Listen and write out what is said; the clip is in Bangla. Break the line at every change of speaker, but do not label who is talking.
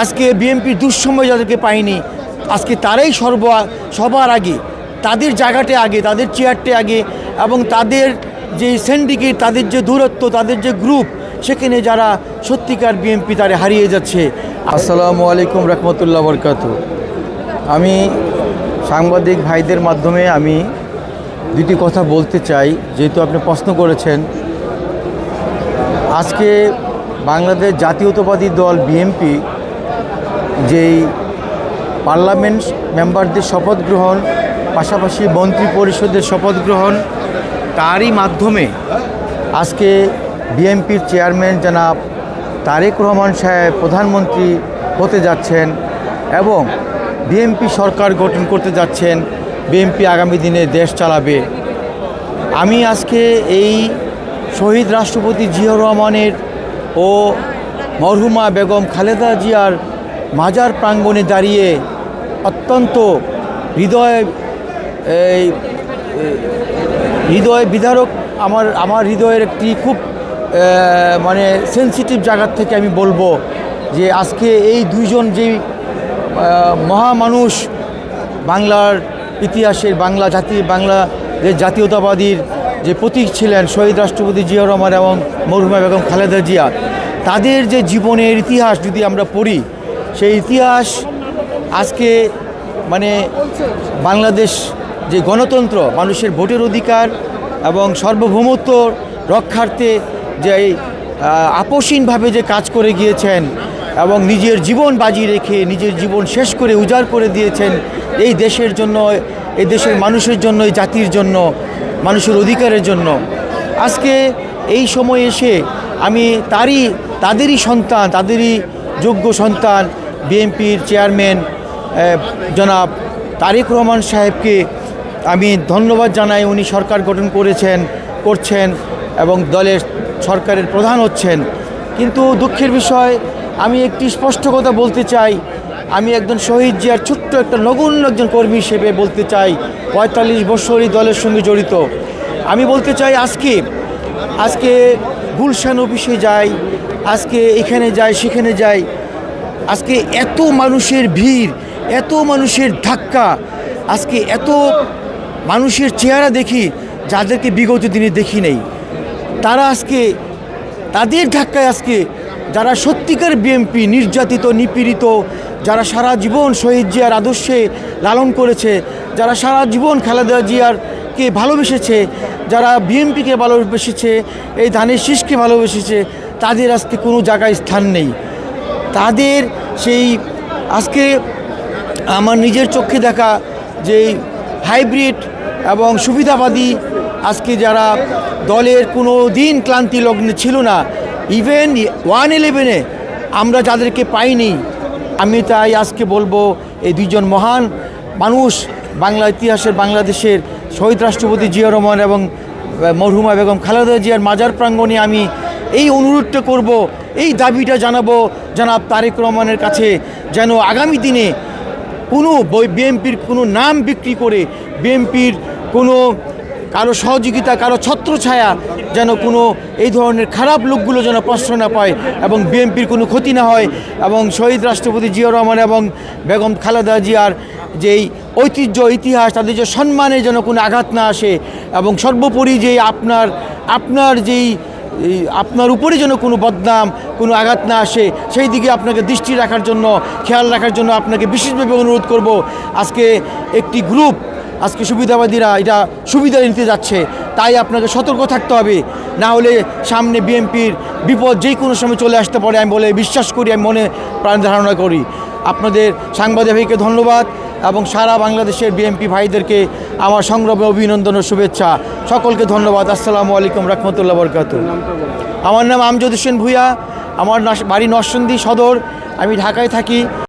আজকে বিএনপির দুঃসময় যাদেরকে পায়নি, আজকে তারাই সর্ব, সবার আগে, তাদের জায়গাটা আগে, তাদের চেয়ারটা আগে এবং তাদের যে সিন্ডিকেট তাদের যে দূরত্ব, তাদের যে গ্রুপ সেখানে যারা সত্যিকার বিএনপি তারা হারিয়ে যাচ্ছে। আসসালামু আলাইকুম রহমতুল্লাহ বরকাত। আমি সাংবাদিক ভাইদের মাধ্যমে আমি দুটি কথা বলতে চাই, যেহেতু আপনি প্রশ্ন করেছেন। আজকে বাংলাদেশ জাতীয়তাবাদী দল বিএনপি যেই পার্লামেন্ট মেম্বারদের শপথ গ্রহণ, পাশাপাশি মন্ত্রী পরিষদের শপথ গ্রহণ, তারই মাধ্যমে আজকে বিএনপির চেয়ারম্যান জনাব তারেক রহমান সাহেব প্রধানমন্ত্রী হতে যাচ্ছেন এবং বিএনপি সরকার গঠন করতে যাচ্ছেন। বিএনপি আগামী দিনে দেশ চালাবে। আমি আজকে এই শহীদ রাষ্ট্রপতি জিয়াউর রহমানের ও মরহুমা বেগম খালেদা জিয়ার মাজার প্রাঙ্গণে দাঁড়িয়ে অত্যন্ত হৃদয় এই হৃদয় বিদারক আমার আমার হৃদয়ের একটি খুব মানে সেন্সিটিভ জায়গার থেকে আমি বলব যে আজকে এই দুইজন আহ, মহামানুষ বাংলার ইতিহাসের বাংলা জাতি বাংলা যে জাতীয়তাবাদীর যে প্রতীক ছিলেন শহীদ রাষ্ট্রপতি জিয়া রহমান এবং মরহুমা বেগম খালেদা জিয়া তাদের যে জীবনের ইতিহাস যদি আমরা পড়ি সেই ইতিহাস আজকে মানে বাংলাদেশ যে গণতন্ত্র মানুষের ভোটের অধিকার এবং সার্বভৌমত্ব রক্ষার্থে যে এই, আপসীনভাবে যে কাজ করে গিয়েছেন এবং নিজের জীবন বাজি রেখে নিজের জীবন শেষ করে উজাড় করে দিয়েছেন এই দেশের জন্য এই দেশের মানুষের জন্য এই জাতির জন্য মানুষের অধিকারের জন্য। আজকে এই সময় এসে আমি তারই তাদেরই সন্তান তাদেরই যোগ্য সন্তান বিএনপির চেয়ারম্যান জনাব তারেক রহমান সাহেবকে আমি ধন্যবাদ জানাই। উনি সরকার গঠন করেছেন, করছেন এবং দলের সরকারের প্রধান হচ্ছেন। কিন্তু দুঃখের বিষয়, আমি একটি স্পষ্ট কথা বলতে চাই। আমি একজন শহীদ জিয়ার ছোট্ট একটা নগণ্য একজন কর্মী হিসেবে বলতে চাই, পঁয়তাল্লিশ বছরই দলের সঙ্গে জড়িত। আমি বলতে চাই আজকে আজকে গুলশান অফিসে যাই, আজকে এখানে যাই, সেখানে যাই। আজকে এত মানুষের ভিড়, এত মানুষের ধাক্কা, আজকে এত মানুষের চেহারা দেখি যাদেরকে বিগত দিনে দেখি নেই। তারা আজকে, তাদের ধাক্কায় আজকে যারা সত্যিকার বিএমপি, নির্যাতিত, নিপীড়িত, যারা সারা জীবন শহীদ জিয়ার আদর্শে লালন করেছে, যারা সারা জীবন খালেদা জিয়ারকে ভালোবেসেছে, যারা বিএমপিকে ভালোবেসেছে, এই ধানের শীষকে ভালোবেসেছে, তাদের আজকে কোনো জায়গায় স্থান নেই। তাদের সেই আজকে আমার নিজের চোখে দেখা যে হাইব্রিড এবং সুবিধাবাদী আজকে যারা দলের কোনো দিন ক্লান্তি লগ্নে ছিল না ইভেন ওয়ান ইলেভেনে আমরা যাদেরকে পাইনি, আমি তাই আজকে বলব এই দুইজন মহান মানুষ, বাংলা ইতিহাসের বাংলাদেশের শহীদ রাষ্ট্রপতি জিয়া রহমান এবং মরহুমা বেগম খালেদা জিয়ার মাজার প্রাঙ্গণে আমি এই অনুরোধটা করব, এই দাবিটা জানাব জানাব তারেক রহমানের কাছে যেন আগামী দিনে কোনো বিএমপির কোনো নাম বিক্রি করে বিএমপির কোনো কারও সহযোগিতা, কারও ছত্রছায়া যেন কোনো এই ধরনের খারাপ লোকগুলো যেন প্রশ্রয় না পায় এবং বিএনপির কোনো ক্ষতি না হয় এবং শহীদ রাষ্ট্রপতি জিয়া রহমান এবং বেগম খালেদা জিয়ার যেই ঐতিহ্য, ইতিহাস, তাদের যে সম্মানে যেন কোনো আঘাত না আসে এবং সর্বোপরি যে আপনার আপনার যেই এই আপনার উপরে যেন কোনো বদনাম, কোনো আঘাত না আসে, সেই দিকে আপনাকে দৃষ্টি রাখার জন্য, খেয়াল রাখার জন্য আপনাকে বিশেষভাবে অনুরোধ করব। আজকে একটি গ্রুপ, আজকে সুবিধাবাদীরা এটা সুবিধা নিতে যাচ্ছে, তাই আপনাকে সতর্ক থাকতে হবে। না হলে সামনে বিএনপির বিপদ যে কোনো সময় চলে আসতে পারে, আমি বলে বিশ্বাস করি, আমি মনে প্রাণ ধারণা করি। আপনাদের সাংবাদিক ভাইকে ধন্যবাদ। এবং সারা বাংলাদেশের বিএনপি ভাইদেরকে আমার সংগ্রামে অভিনন্দন ও শুভেচ্ছা। সকলকে ধন্যবাদ। আসসালামু আলাইকুম রহমতুল্লাহ বরকাত আমার নাম আমজদ হোসেন ভূঁইয়া। আমার বাড়ি নরসন্দি সদর। আমি ঢাকায় থাকি।